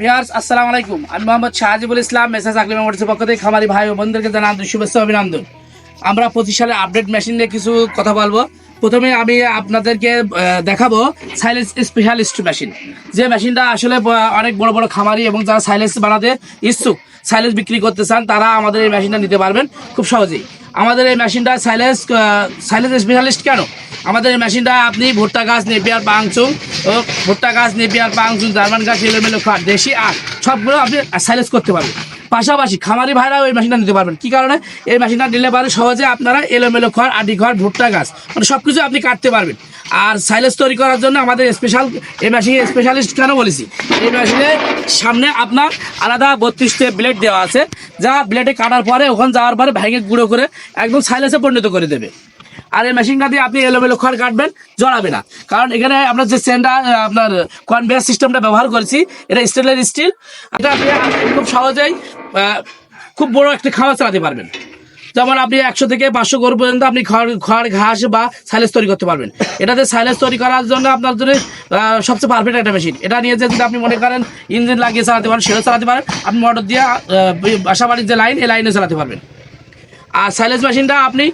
Viewers, আসসালামু আলাইকুম। আমি মোহাম্মদ শাহজিবুল ইসলাম মেসাজ আকলিম মোটরসের পক্ষ থেকে খামারি ভাই ও বোনদেরকে জানান শুভেচ্ছা অভিনন্দন। আমরা পঁচিশ সালে আপডেট মেশিন নিয়ে কিছু কথা বলব। প্রথমে আমি আপনাদেরকে দেখাবো সাইলেন্স স্পেশালিস্ট মেশিন যে মেশিনটা আসলে অনেক বড় বড় খামারি এবং যারা সাইলেন্স বানাতে ইচ্ছুক সাইলেন্স বিক্রি করতে চান, তারা আমাদের এই মেশিনটা নিতে পারবেন খুব সহজেই। আমাদের এই মেশিনটা সাইলেন্স সাইলেন্স স্পেশালিস্ট কেন? আমাদের মেশিনটা আপনি ভুট্টা গাছ নেপিয়ার পাংচুং, ও, ভুট্টা গাছ নেপিয়ার পাংচুং, জার্মান গাছ, এলোমেলো খাট, দেশি আখ, সবগুলো আপনি সাইলেন্স করতে পারবেন। পাশাপাশি খামারি ভাইরাও এই মেশিনটা নিতে পারবেন। কি কারণে? এই মেশিনটা নিলে পারে সহজে আপনারা এলোমেলো খড় আডি খড়, ভুট্টা গাছ মানে সব কিছু আপনি কাটতে পারবেন। আর সাইলেন্স তৈরি করার জন্য আমাদের স্পেশাল এই মেশিনে স্পেশালিস্ট কেন বলেছি? এই মেশিনে সামনে আপনার আলাদা বত্রিশটে ব্লেড দেওয়া আছে। যা ব্লেডে কাটার পরে ওখানে যাওয়ার পরে ভেঙে গুঁড়ো করে একদম সাইলেসে পরিণত করে দেবে। আর এই মেশিনটা দিয়ে আপনি এলোমেলো খড় কাটবেন জড়াবে না। কারণ এখানে আপনার যে সেন্ডা আপনার কনভেয়ার সিস্টেমটা ব্যবহার করেছি এটা স্টেনলেস স্টিল এটা আপনি খুব সহজেই খুব বড় একটা খাওয়া চালাতে পারবেন। যেমন আপনি একশো থেকে পাঁচশো গরু পর্যন্ত আপনি খড় খড় ঘাস বা সাইলেজ তৈরি করতে পারবেন। এটাতে সাইলেজ তৈরি করার জন্য আপনার জন্য সবচেয়ে পারফেক্ট একটা মেশিন এটা নিয়ে যদি আপনি মনে করেন ইঞ্জিন লাগিয়ে চালাতে পারেন সেটা চালাতে পারেন। আপনি মোটর দিয়ে আহ, বাসাবাড়ির যে লাইন এই লাইনে চালাতে পারবেন। আর সাইলেজ মেশিনটা আপনি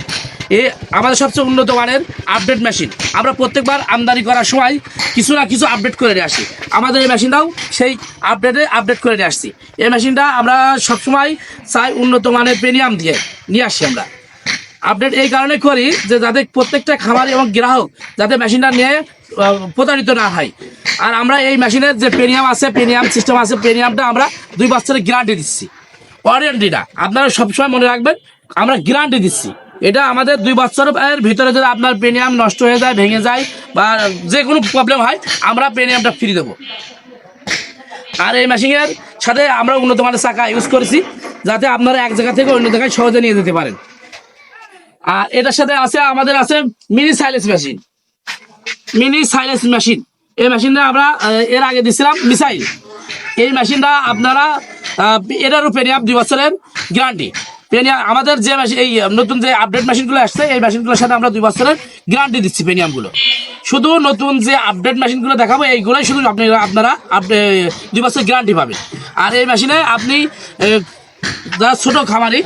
এ আমাদের সবচেয়ে উন্নত মানের আপডেট মেশিন আমরা প্রত্যেকবার আমদানি করার সময় কিছু না কিছু আপডেট করে নিয়ে আসি। আমাদের এই মেশিনটাও সেই আপডেটে আপডেট করে নিয়ে আসছি। এই মেশিনটা আমরা সবসময় চাই উন্নত মানের প্রিমিয়াম দিয়ে নিয়ে আসছি আমরা। আপডেট এই কারণে করি যে যাতে প্রত্যেকটা খামার এবং গ্রাহক যাতে মেশিনটা নিয়ে প্রতারিত না হয়। আর আমরা এই মেশিনের যে প্রিমিয়াম আছে প্রিমিয়াম সিস্টেম আছে প্রিমিয়ামটা আমরা দুই বছরের গ্যারান্টি দিচ্ছি। ওয়ারেন্টিটা আপনারা সবসময় মনে রাখবেন, আমরা গ্যারান্টি দিচ্ছি। এটা আমাদের দুই বছরের ভিতরে যদি আপনার প্রিমিয়াম নষ্ট হয়ে যায়, ভেঙে যায় বা যে কোনো প্রবলেম হয়, আমরা প্রিমিয়ামটা ফ্রি দেবো। আর এই মেশিনের সাথে আমরা উন্নত মানের চাকা ইউজ করেছি, যাতে আপনারা এক জায়গা থেকে অন্য জায়গায় সহজে নিয়ে যেতে পারেন। আর এটার সাথে আছে, আমাদের আছে mini silence machine mini silence machine এই মেশিনটা আমরা এর আগে দিছিলাম মিসাইল এই মেশিনটা আপনারা এটারও পেনিয়াম দুই বছরের গ্যারান্টি পেনিয়াম আমাদের যে মেশিন এই নতুন যে আপডেট মেশিনগুলো আসছে, এই মেশিনগুলোর সাথে আমরা দুই বছরের গ্যারান্টি দিচ্ছি পেনিয়ামগুলো। শুধু নতুন যে আপডেট মেশিনগুলো দেখাবো, এইগুলোই শুধু আপনি, আপনারা দুই বছর গ্যারান্টি পাবেন। আর এই মেশিনে আপনি যারা ছোট খামারি,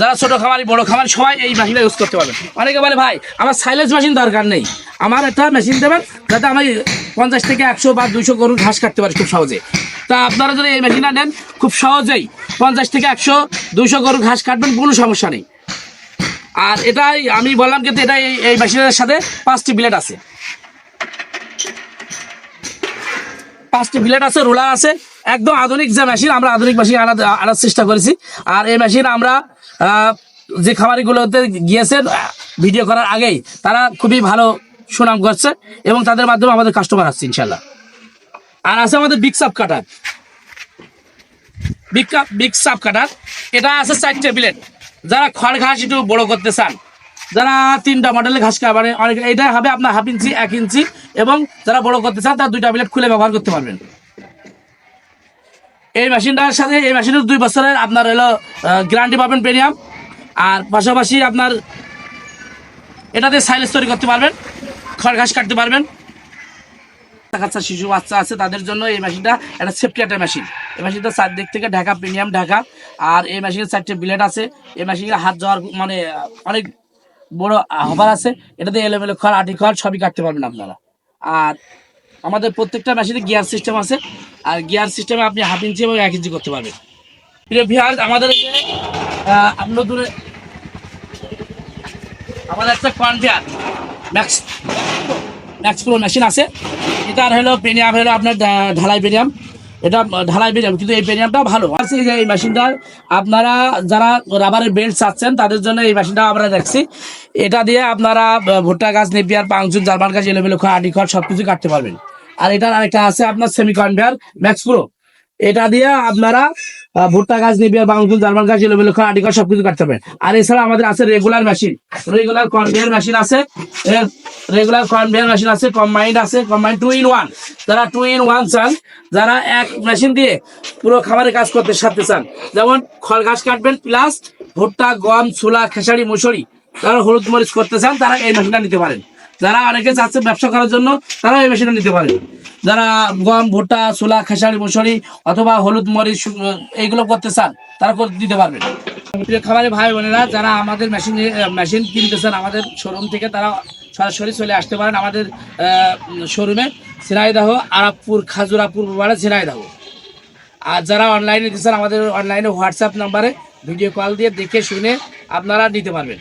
যারা ছোট খামারি, বড় খামারি, সবাই এই মেশিনটা ইউজ করতে পারবেন। অনেকে বলে, ভাই, আমার সাইলেন্স মেশিন দরকার নেই। আমার একটা মেশিন দেবেন, যাতে আমি পঞ্চাশ থেকে একশো বা দুইশো গরুর ঘাস কাটতে পারি খুব সহজে। তা আপনারা যদি এই মেশিনটা নেন, খুব সহজেই পঞ্চাশ থেকে একশো, দুইশো গরুর ঘাস কাটবেন, কোনো সমস্যা নেই। আর এটাই আমি বললাম কিন্তু এটা এই- মেশিনের সাথে পাঁচটি ব্লেড আছে। পাঁচটি ব্লেড আছে, রোলার আছে। একদম আধুনিক যে মেশিন, আমরা আধুনিক মেশিন আনার আনার চেষ্টা করেছি। আর এই মেশিন আমরা যে খামারিগুলোতে গিয়েছেন, ভিডিও করার আগেই, তারা খুবই ভালো সুনাম করছে এবং তাদের মাধ্যমে আমাদের কাস্টমার আসছে ইনশাল্লাহ আর আছে আমাদের বিগ সাপ কাটার বিগ বিগ সাপ কাটার এটা আছে চারটে ব্লেড যারা খড় ঘাস একটু বড় করতে চান, যারা তিনটা মডেলের ঘাস খাবারে অনেক এটা হবে আপনার হাফ ইঞ্চি এক ইঞ্চি এবং যারা বড় করতে চান, তারা দুইটা ব্লেড খুলে ব্যবহার করতে পারবেন। এই মেশিনটার সাথে এই মেশিনের দুই বছরের আপনার হলো গ্যারান্টি পাবেন প্রিমিয়াম আর পাশাপাশি আপনার এটাতে সাইলেজ তৈরি করতে পারবেন, খড় ঘাস কাটতে পারবেন। কাচ্চা শিশু বাচ্চা আছে, তাদের জন্য এই মেশিনটা একটা সেফটি একটা মেশিন এই মেশিনটা চারদিক থেকে ঢাকা প্রিমিয়াম ঢাকা। আর এই মেশিনের চারটে ব্লেড আছে। এই মেশিনের হাত যাওয়ার মানে অনেক বড় হবার আছে। এটাতে এলোমেলো খড় আটি খড় সবই কাটতে পারবেন আপনারা। আর আমাদের প্রত্যেকটা মেশিনে গিয়ার সিস্টেম আছে। আর গিয়ার সিস্টেমে আপনি হাফ ইঞ্চি এবং এক ইঞ্চি করতে পারবেন। প্রিয় ভিউয়ার আমাদের নতুন আমাদের একটা conveyor max max pro machine আছে। এটার হলো প্রিমিয়াম হলো আপনার ঢালাই প্রিমিয়াম এটা ঢালাই প্রিমিয়াম কিন্তু এই পেনিয়ামটা ভালো। আছে যে এই মেশিনটার আপনারা যারা রাবারের বেল্ট চাচ্ছেন, তাদের জন্য এই মেশিনটা আমরা দেখছি। এটা দিয়ে আপনারা ভুট্টা গাছ, নেপিয়ার পাংচুর জার্মান গাছ এলোমেলো খড় আটি খড় সব কিছু কাটতে পারবেন। আর এটার আরেকটা আছে আপনার সেমি কনভেয়ার ম্যাক্স প্রো এটা দিয়ে আপনারা ভুট্টা গাছ নেপিয়ার বাংকুল জার্মান গাছ, এলোমেলো খড়, আটি খড় সবকিছু কাটতে পারবেন আর এছাড়া আমাদের আছে regular machine regular conveyor machine আছে রেগুলার কনভেয়ার মেশিন আছে কম্বাইন্ড আছে কম্বাইন্ড টু ইন ওয়ান যারা টু ইন ওয়ান চান, যারা এক মেশিন দিয়ে পুরো খাবারের কাজ করতে সারতে চান, যেমন খড় ঘাস কাটবেন প্লাস ভুট্টা, গম, ছোলা, খেসারি, মুসুরি, যারা হলুদ মরিচ করতে চান, তারা এই মেশিনটা নিতে পারেন। যারা অনেকে চাচ্ছে ব্যবসা করার জন্য তারা এই মেশিনটা নিতে পারে। যারা গম, ভুট্টা, ছোলা, খেসারি, মুসুরি অথবা হলুদ, মরিচ এইগুলো করতে চান, তারা করে দিতে পারবেন প্রিয় খামারি ভাই বোনেরা, যারা আমাদের মেশিন মেশিন কিনতে চান, আমাদের শোরুম থেকে তারা সরাসরি চলে আসতে পারেন আমাদের শোরুমে ঝিনাইদাহ, আরাবপুর, খাজুরাপুর বাড়ে ঝিনাইদাহ। আর যারা অনলাইনে দিচ্ছেন আমাদের অনলাইনে হোয়াটসঅ্যাপ নাম্বারে ভিডিও কল দিয়ে দেখে শুনে আপনারা নিতে পারবেন।